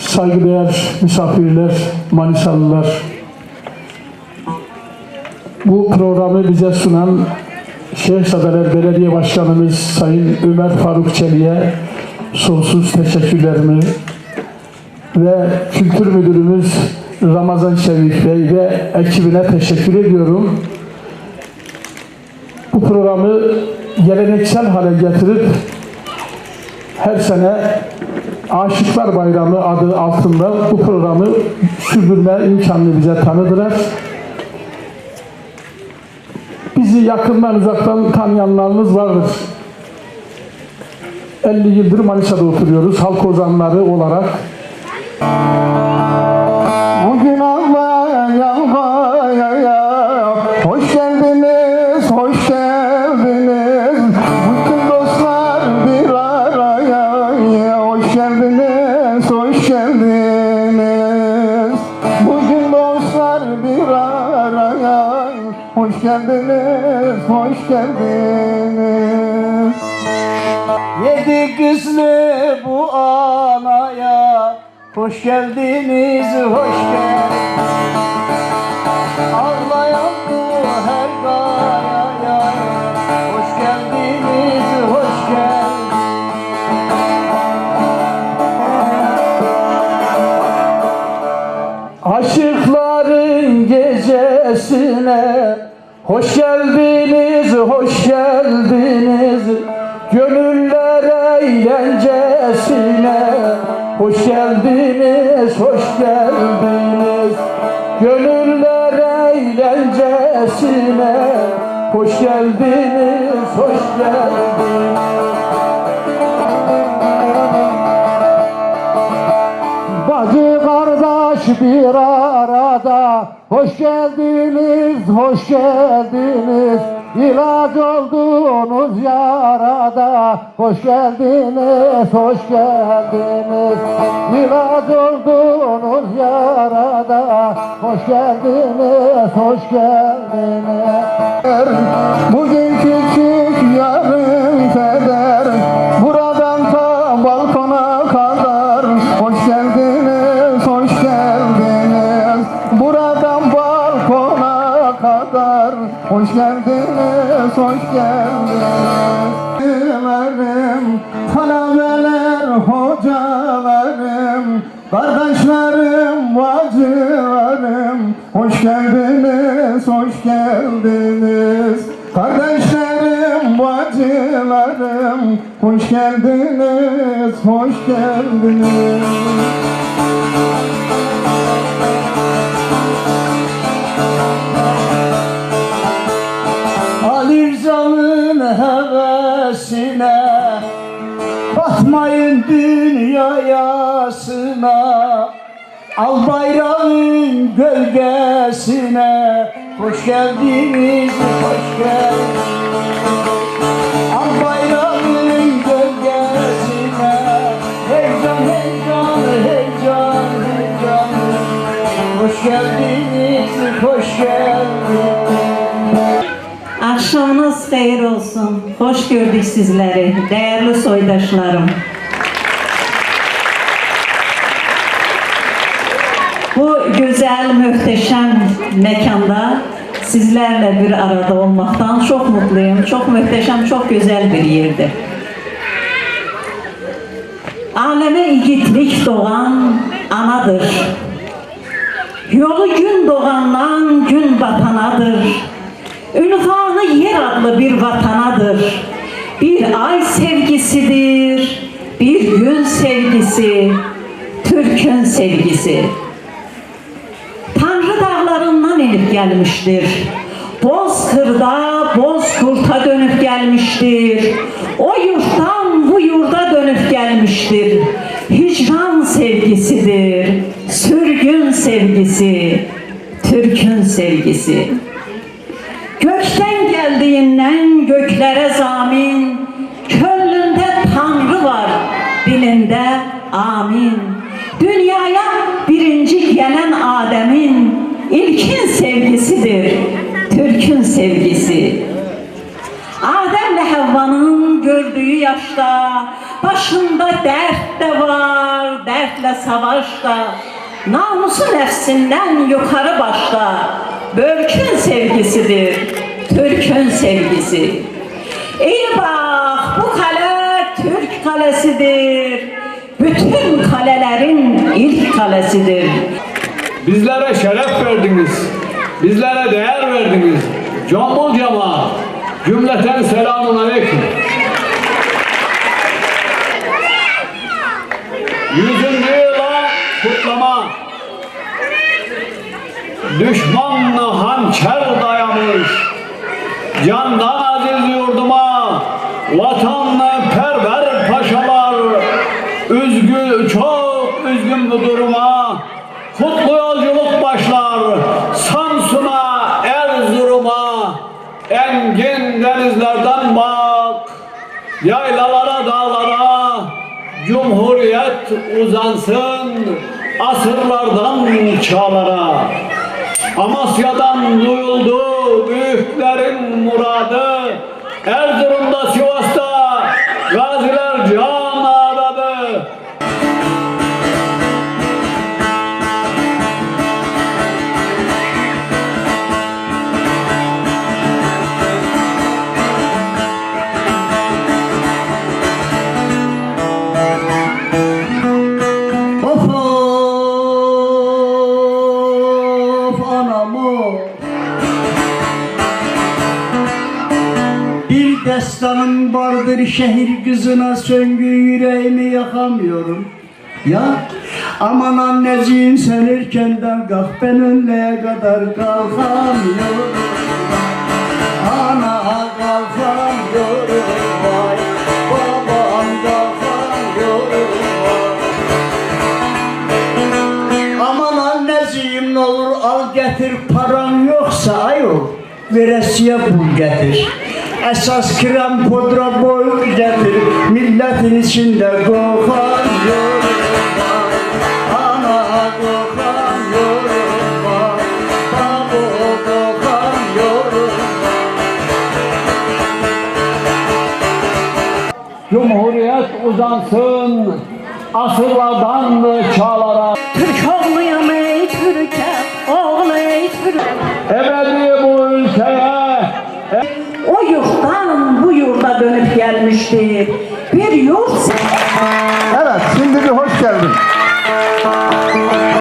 saygıdeğer misafirler, Manisalılar, bu programı bize sunan Şehzadeler Belediye Başkanımız Sayın Ömer Faruk Çelik'e sonsuz teşekkürlerimi ve Kültür Müdürümüz Ramazan Şevik Bey ve ekibine teşekkür ediyorum. Bu programı geleneksel hale getirip her sene Aşıklar Bayramı adı altında bu programı sürdürme imkanını bize tanıdılar. Bizi yakından uzaktan tanıyanlarımız vardır. 50 yıldır Manisa'da oturuyoruz. Halk ozanları olarak. Bugün Hoş geldiniz, hoş geldiniz. Bugün dostlar bir araya. Hoş geldiniz, hoş geldiniz. Yedi kızlı bu anaya. Hoş geldiniz, hoş geldiniz. Ağlayan gecesine hoş geldiniz, hoş geldiniz. Gönüller eğlencesine hoş geldiniz, hoş geldiniz. Gönüller eğlencesine hoş geldiniz, hoş geldiniz. Bacı kardeş bir arada Hoş geldiniz, hoş geldiniz. İlaç oldunuz yarada Hoş geldiniz, hoş geldiniz. İlaç oldunuz yarada Hoş geldiniz, hoş geldiniz. Bugün küçük yarın feder Hoş geldiniz, hoş geldiniz Öğrencilerim, talebeler, hocalarım. Kardeşlerim, bacılarım. Hoş geldiniz, hoş geldiniz. Kardeşlerim, bacılarım. Hoş geldiniz, hoş geldiniz hevesine Batmayın dünya yasına Al bayrağın gölgesine. Hoş geldiniz, hoş geldiniz Xeyir olsun. Hoş gördük sizleri, değerli soydaşlarım. Bu güzel, muhteşem mekanda sizlerle bir arada olmaktan çok mutluyum. Çok muhteşem, çok güzel bir yerdi. Aleme igitlik doğan anadır. Yolu gün doğandan gün batanadır. Ünvanı yer adlı bir vatanadır. Bir ay sevgisidir, bir gün sevgisi, Türk'ün sevgisi. Tanrı dağlarından inip gelmiştir. Bozkır'da Bozkurt'a dönüp gelmiştir. O yurttan bu yurda dönüp gelmiştir. Hicran sevgisidir, sürgün sevgisi, Türk'ün sevgisi. Geldiğinden göklere zamin, Könlünde Tanrı var, dilinde amin. Dünyaya birinci gelen Adem'in ilkin sevgisidir, Türk'ün sevgisi. Adem'le Havva'nın gördüğü yaşta Başında dert de var Dertle savaşta Namusu nefsinden yukarı başta Börkün sevgisidir Türk'ün sevgisi İyi bak bu kale Türk kalesidir Bütün kalelerin ilk kalesidir Bizlere şeref verdiniz. Bizlere değer verdiniz. Cambul cemaat. Cümleten selamun aleyküm. Yüzüncü yıla kutlama. Düşmanla hançer dayamış. Candan aziz yurduma. Vatanla perver paşalar. Üzgün, çok üzgün bu duruma. Kutlu yolculuk başlar. Samsun'a, Erzurum'a. Engin denizlerden bak. Yaylalara, dağlara. Cumhuriyet uzansın. Asırlardan çağlara. Amasya'dan duyuldu büyüklerin muradı. Erzurum'da, Sivas'ta gaziler can Bir destanım vardır şehir kızına söngü yüreğimi yakamıyorum. Ya aman anneciğim sen erkenden kalk ben önleye kadar kalkamıyorum al getir paran yoksa ayol veresiye bul getir. Esas krem pudra boy getir milletin içinde yorum var. Cumhuriyet uzansın asırlardan çağlara. Türk oğluyum মানুষদের